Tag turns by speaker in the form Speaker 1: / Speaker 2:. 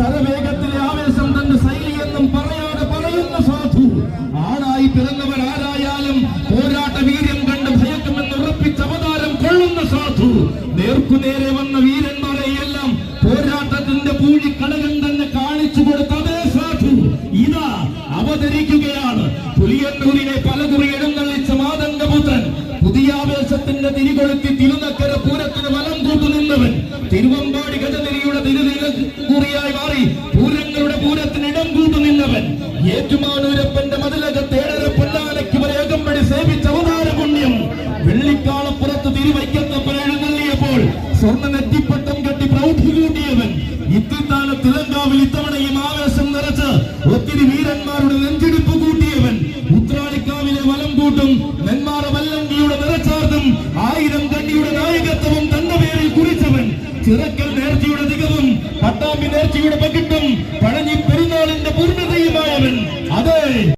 Speaker 1: ശരവേഗത്തിലെ ആവേശം തന്റെ ശൈലി എന്നും പറയാതെ പറയുന്ന സാധു. ആണായി പിറന്നവർ ആരായാലും പോരാട്ട വീര്യം കണ്ട് ഭയക്കുമെന്ന് ഉറപ്പിച്ച അവതാരം കൊള്ളുന്ന സാധു. നേർക്കുനേരെ വന്ന വീരന്മാരെ എല്ലാം പോരാട്ടത്തിന്റെ പൂഴിക്കടകൻ തന്നെ കാണിച്ചു കൊടുത്ത അതേ സാധു. ഇതാ അവതരിക്കുകയാണ്. പുലിയന്നൂരിനെ പലകുറി ഇടങ്ങളിച്ച മാതംഗപുത്രൻ. പുതിയ ആവേശത്തിന്റെ തിരികൊളുത്തി തിരുനക്കര പൂരത്തിന് വലം കൂട്ടു നിന്നവൻ തിരുവമ്പാടി ഗജനിരിയുടെ തിരുനിലകുറിയായി മാറി പൂരങ്ങളുടെ പൂരത്തിന് ഇടം കൂട്ടു നിന്നവൻ ഏറ്റുമാനൂരപ്പന്റെ മതിലകത്ത് ഏഴര പൊന്നാനയ്ക്ക് വരെ അകമ്പടി സേവിച്ച അവതാര പുണ്യം വെള്ളിക്കാളപ്പുറത്ത് തിരുവൈക്കത്തപ്പൻ സ്വർണ നെറ്റിപ്പട്ടം കെട്ടി പ്രൗഢി കൂട്ടിയവൻ ഇത്തിത്താന തിലങ്കാവിൽ തന്റെ പേരിൽ